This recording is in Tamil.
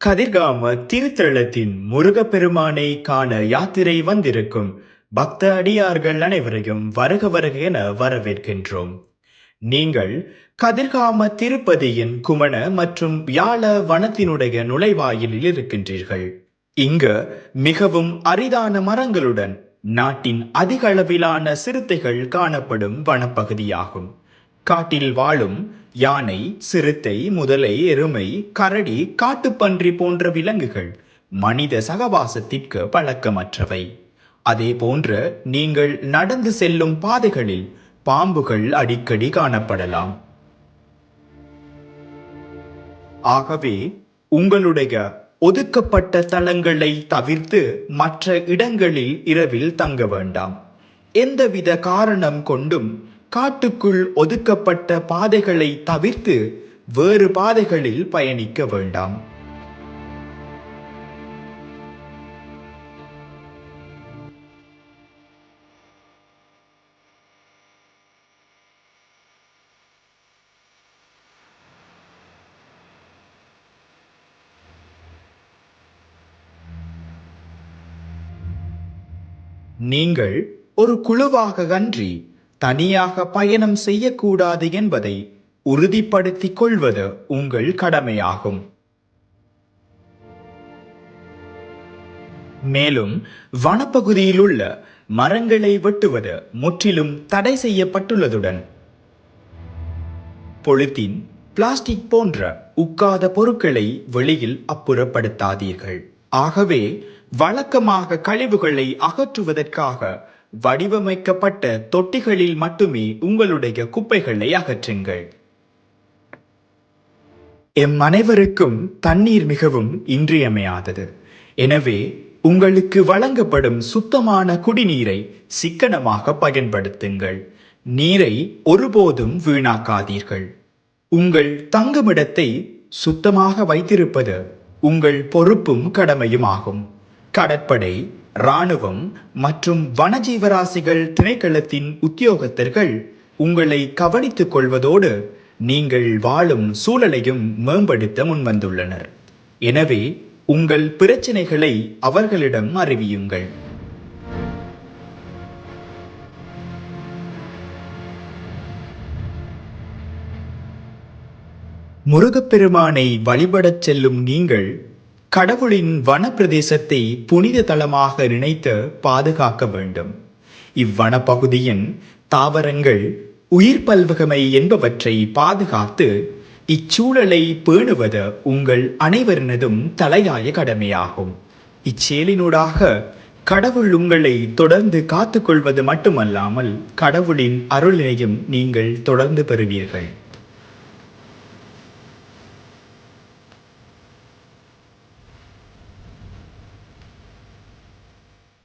கதிர்காம திருத்தலத்தின் முருகப்பெருமானை காண யாத்திரை வந்திருக்கும் பக்த அடியார்கள் அனைவரையும் வருக வருக என வரவேற்கின்றோம். நீங்கள் கதிர்காம திருப்பதியின் குமண மற்றும் வியாழ வனத்தினுடைய நுழைவாயிலில் இருக்கின்றீர்கள். இங்கு மிகவும் அரிதான மரங்களுடன் நாட்டின் அதிக அளவிலான சிறுத்தைகள் காணப்படும் வனப்பகுதியாகும். காட்டில் வாழும் யானை சிறுத்தை முதலை எருமை கரடி காட்டுப்பன்றி போன்ற விலங்குகள் மனித சகவாசத்திற்கு பழக்கமற்றவை. அதே போன்று நீங்கள் நடந்து செல்லும் பாதைகளில் பாம்புகள் அடிக்கடி காணப்படலாம். ஆகவே உங்களுடைய ஒதுக்கப்பட்ட தளங்களை தவிர்த்து மற்ற இடங்களில் இரவில் தங்க வேண்டாம். எந்தவித காரணம் கொண்டும் காட்டுக்குள் ஒதுக்கப்பட்ட பாதைகளை தவிர்த்து வேறு பாதைகளில் பயணிக்க வேண்டாம். நீங்கள் ஒரு குழுவாக அன்றி தனியாக பயணம் செய்யக்கூடாது என்பதை உறுதிப்படுத்திக் கொள்வது உங்கள் கடமையாகும். மேலும் வனப்பகுதியில் உள்ள மரங்களை வெட்டுவது முற்றிலும் தடை செய்யப்பட்டுள்ளதுடன் பொலித்தீன் பிளாஸ்டிக் போன்ற உக்காத பொருட்களை வெளியில் அப்புறப்படுத்தாதீர்கள். ஆகவே வழக்கமாக கழிவுகளை அகற்றுவதற்காக வடிவமைக்கப்பட்ட தொட்டிகளில் மட்டுமே உங்களுடைய குப்பைகளை அகற்றுங்கள். எம் அனைவருக்கும் தண்ணீர் மிகவும் இன்றியமையாதது. எனவே உங்களுக்கு வழங்கப்படும் சுத்தமான குடிநீரை சிக்கனமாக பயன்படுத்துங்கள். நீரை ஒருபோதும் வீணாக்காதீர்கள். உங்கள் தங்குமிடத்தை சுத்தமாக வைத்திருப்பது உங்கள் பொறுப்பும் கடமையும் ஆகும். கடற்படை இராணுவம் மற்றும் வனஜீவராசிகள் திணைக்களத்தின் உத்தியோகத்தர்கள் உங்களை கவனித்துக் கொள்வதோடு நீங்கள் வாழும் சூழலையும் மேம்படுத்த முன்வந்துள்ளனர். எனவே உங்கள் பிரச்சனைகளை அவர்களிடம் அறிவியுங்கள். முருகப்பெருமானை வழிபடச் செல்லும் நீங்கள் கடவுளின் வனப்பிரதேசத்தை புனித தளமாக நினைத்து பாதுகாக்க வேண்டும். இவ்வனப்பகுதியின் தாவரங்கள் உயிர் பல்வகமை என்பவற்றை பாதுகாத்து இச்சூழலை பேணுவது உங்கள் அனைவரினதும் தலையாய கடமையாகும். இச்செயலினூடாக கடவுள் உங்களை தொடர்ந்து காத்துக்கொள்வது மட்டுமல்லாமல் கடவுளின் அருளினையும் நீங்கள் தொடர்ந்து பெறுவீர்கள்.